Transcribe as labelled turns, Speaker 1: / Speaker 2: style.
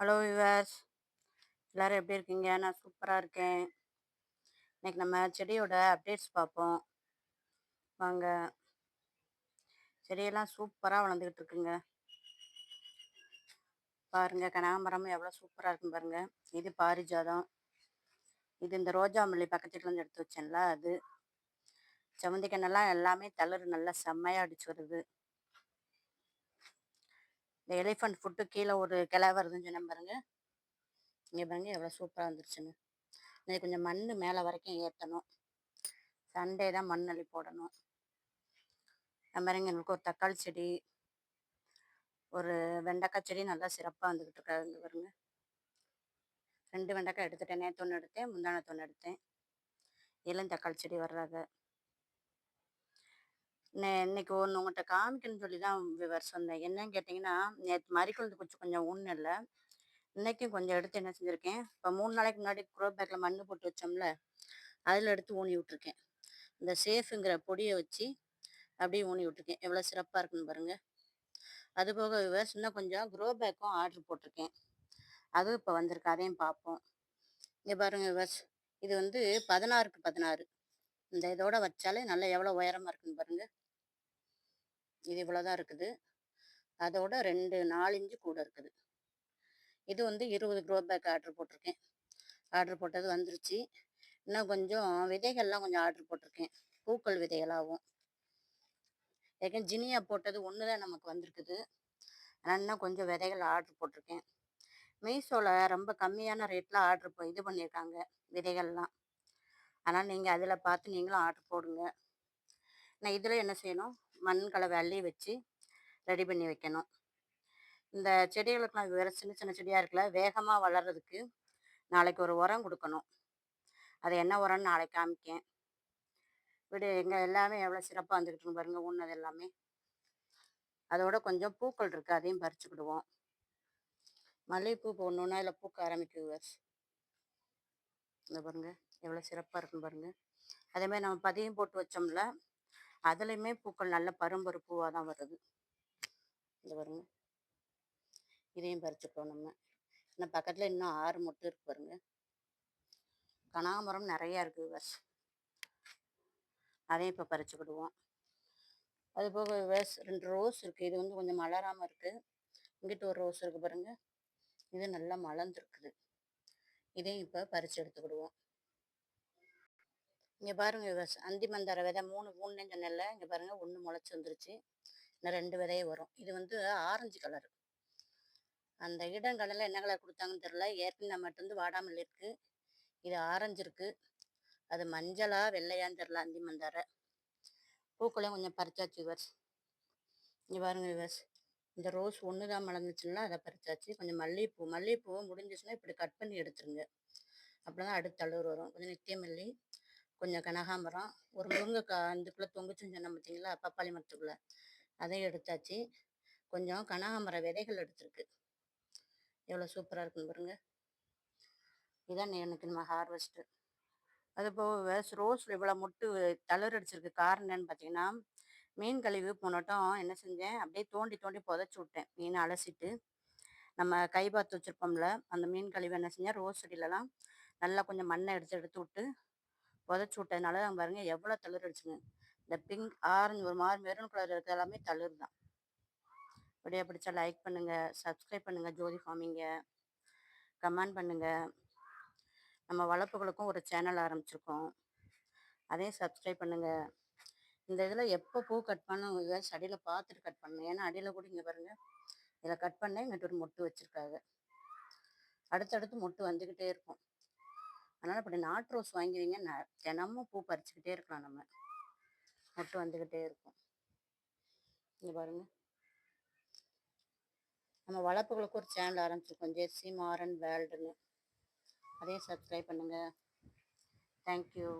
Speaker 1: Hello viewers எல்லோரும் எப்படி இருக்கீங்க? நான் சூப்பராக இருக்கேன். இன்றைக்கி நம்ம செடியோட அப்டேட்ஸ் பார்ப்போம். வாங்க. செடியெல்லாம் சூப்பராக வளர்ந்துக்கிட்டு இருக்குங்க. பாருங்கள் கனகாம்பரம் எவ்வளோ சூப்பராக இருக்கும் பாருங்கள் இது பாரிஜாதம். இது இந்த ரோஜா மல்லி பக்கத்துலேருந்து எடுத்து வச்சேன்ல அது. செவந்தி கண்ணெல்லாம் எல்லாமே தளர் நல்லா செம்மையாக அடிச்சு வருது. இந்த எலிஃபண்ட் ஃபுட்டு கீழே ஒரு கிளை வருதுன்னு சொன்ன பாருங்க. இங்கே பாருங்க எவ்வளோ சூப்பராக வந்துருச்சுன்னு. இன்னைக்கு கொஞ்சம் மண் மேலே வரைக்கும் ஏற்றணும் சண்டே தான் மண் அள்ளி போடணும். நம்ம பாருங்க எங்களுக்கு ஒரு தக்காளி செடி ஒரு வெண்டைக்காய் செடி நல்லா சிறப்பாக வந்துக்கிட்டு இருக்காங்க பாருங்க. ரெண்டு வெண்டைக்காய் எடுத்துட்டேன். நேற்று ஒன்று எடுத்தேன் முந்தானத்து ஒன்று எடுத்தேன். இளம் தக்காளி செடி வர்றாங்க இன்னைக்கு ஒன்று உங்கள்கிட்ட காமிக்கணும்னு சொல்லி தான் விவர்ஸ் வந்தேன். என்னன்னு கேட்டிங்கன்னா நேற்று மறிக்குழுந்து கொஞ்சம் கொஞ்சம் ஒன்றும் இல்லை. இன்றைக்கும் கொஞ்சம் எடுத்து என்ன செஞ்சுருக்கேன் இப்போ மூணு நாளைக்கு முன்னாடி குரோ பேக்கில் மண் போட்டு வச்சோம்ல அதில் எடுத்து ஊனி விட்ருக்கேன் இந்த சேஃபுங்கிற பொடியை வச்சு அப்படியே ஊனி விட்ருக்கேன் எவ்வளோ சிறப்பாக இருக்குன்னு பாருங்கள் அது போக விவர்ஸ் இன்னும் கொஞ்சம் குரோ பேக்கும் ஆர்டர் போட்டிருக்கேன். அதுவும் இப்போ வந்திருக்கு அதையும் பார்ப்போம். இங்கே பாருங்கள் விவர்ஸ் இது வந்து பதினாறுக்கு பதினாறு. இந்த இதோட வச்சாலே நல்லா எவ்வளோ உயரமாக இருக்குன்னு பாருங்கள் இது இவ்வளோதான் இருக்குது. அதோட ரெண்டு நாலு இன்ச்சு கூட இருக்குது. இது வந்து இருபது க்ரோ பேக் ஆர்டர் போட்டிருக்கேன். ஆர்டர் போட்டது வந்துருச்சு. இன்னும் கொஞ்சம் விதைகள்லாம் கொஞ்சம் ஆர்டர் போட்டிருக்கேன். பூக்கள் விதைகளாகவும். ஏற்கனவே ஜினியா போட்டது ஒன்று தான் நமக்கு வந்திருக்குது. ஆனால் இன்னும் கொஞ்சம் விதைகள் ஆர்டர் போட்டிருக்கேன். மீஷோவில் ரொம்ப கம்மியான ரேட்டில் ஆர்டர் இது பண்ணியிருக்காங்க விதைகள்லாம். ஆனால் நீங்கள் அதில் பார்த்து நீங்களும் ஆர்டர் போடுங்க. நான் இதில் என்ன செய்யணும்? மண் கலவை அள்ளி வச்சு ரெடி பண்ணி வைக்கணும். இந்த செடிகளுக்கெல்லாம் வேறு சின்ன சின்ன செடியாக இருக்குல்ல வேகமாக வளர்கிறதுக்கு நாளைக்கு ஒரு உரம் கொடுக்கணும். அது என்ன உரம்னு நாளைக்கு காமிக்கேன். விடு எங்கள் எல்லாமே எவ்வளோ சிறப்பாக வந்துக்கிட்டு பாருங்க உண்ணது எல்லாமே. அதோட கொஞ்சம் பூக்கள் இருக்குது அதையும் பறிச்சுக்கிடுவோம் மல்லிகைப்பூ போடணுன்னா இல்லை பூக்க ஆரம்பிக்குது இந்த பாருங்க எவ்வளோ சிறப்பாக இருக்குன்னு பாருங்கள் அதேமாதிரி நம்ம பதியம் போட்டு வச்சோம்ல அதுலேயுமே பூக்கள் நல்ல பரும்பரு பூவாக தான் வருது. இந்த பாருங்க. இதையும் பறிச்சுட்டோம் நம்ம. இன்னும் பக்கத்தில் இன்னும் ஆறு மொட்டு இருக்கு பாருங்க. கனகாமரம் நிறையா இருக்குது பஸ் அதையும் இப்போ பறிச்சுக்கிடுவோம். அது போக வேஸ் ரெண்டு ரோஸ் இருக்குது இது வந்து கொஞ்சம் மலராமல் இருக்குது இங்கிட்ட ஒரு ரோஸ் இருக்குது பாருங்கள் இது நல்லா மலர்ந்துருக்குது. இதையும் இப்போ பறித்து எடுத்துக்கிடுவோம். இங்கே பாருங்கள் அந்தி மந்தார விதை மூணு மூணு சொன்னல இங்கே பாருங்கள் ஒன்று முளைச்சி வந்துருச்சு. இன்னும் ரெண்டு விதையே வரும். இது வந்து ஆரஞ்சு கலர். அந்த இடங்கடலில் என்ன கலர் கொடுத்தாங்கன்னு தெரில ஏற்கனவே நம்மகிட்ட வந்து வாடாமல் இருக்குது இது ஆரஞ்சு இருக்குது அது மஞ்சளா வெள்ளையான்னு தெரில அந்தி மந்தார. பூக்களையும் கொஞ்சம் பறிச்சாச்சு விவர்ஸ் இங்கே பாருங்க விவர்ஸ் இந்த ரோஸ் ஒன்று தான் மலர்ந்துச்சுன்னா அதை பறிச்சாச்சு. கொஞ்சம் மல்லிகைப்பூ மல்லிகைப்பூவை முடிஞ்சிச்சுன்னா இப்படி கட் பண்ணி எடுத்துருங்க. அப்படி தான் அடுத்த அளவு வரும். கொஞ்சம் நித்தியமல்லி. கொஞ்சம் கனகாம்பரம் ஒரு முருங்கைக்காய் இதுக்குள்ளே தொங்குச்சுன்னு சொன்ன பார்த்தீங்களா பப்பாளி மரத்துக்குள்ளே. அதையும் எடுத்தாச்சு. கொஞ்சம் கனகாம்பர விதைகள் எடுத்துருக்கு. எவ்வளோ சூப்பராக இருக்குன்னு பாருங்க. இதான் எனக்கு நம்ம ஹார்வெஸ்ட்டு அது போக ரோஸ் இவ்வளோ முட்டு தளர் அடிச்சிருக்கு. காரணம் என்னன்னு பார்த்தீங்கன்னா மீன் கழிவு போனட்டும் என்ன செஞ்சேன் அப்படியே தோண்டி தோண்டி புதைச்சி விட்டேன். மீன் அலசிட்டு நம்ம கை பார்த்து வச்சுருப்போம்ல அந்த மீன் கழிவு என்ன செஞ்சேன் ரோஸ் செடியிலலாம் நல்லா கொஞ்சம் மண்ணை எடுத்து எடுத்து விட்டு புதைச்சி விட்டதுனால தான் பாருங்க எவ்வளோ தளிர் அடிச்சுங்க. இந்த பிங்க் ஆரஞ்சு ஒரு மாதிரி மெரூன் கலர் இருக்கிற எல்லாமே தளிர் தான். அப்படியே பிடிச்சா லைக் பண்ணுங்கள் சப்ஸ்கிரைப் பண்ணுங்கள் ஜோதி ஃபார்மிங்க கமெண்ட் பண்ணுங்கள் நம்ம வளர்ப்புகளுக்கும் ஒரு சேனல் ஆரம்பிச்சிருக்கோம். அதையும் சப்ஸ்கிரைப் பண்ணுங்கள் இந்த இதில் எப்போ பூ கட் பண்ண அடியில் பார்த்துட்டு கட் பண்ணணும். ஏன்னா அடியில் கூட இங்கே பாருங்கள் இதில் கட் பண்ணேன் இங்கிட்ட ஒரு மொட்டு வச்சுருக்காங்க. அடுத்தடுத்து மொட்டு வந்துக்கிட்டே இருக்கும். அதனால் இப்படி நாட்டு ரோஸ் வாங்கி வைங்க ந தினமும் பூ பறிச்சுக்கிட்டே இருக்கலாம் நம்ம. மொட்டு வந்துக்கிட்டே இருக்கும். இங்கே பாருங்க. நம்ம வளர்ப்புகளுக்கு ஒரு சேனல் ஆரம்பிச்சிருக்கோம். ஜெர்சி மாரன் வேல்டுன்னு. அதையும் சப்ஸ்கிரைப் பண்ணுங்கள் தேங்க்யூ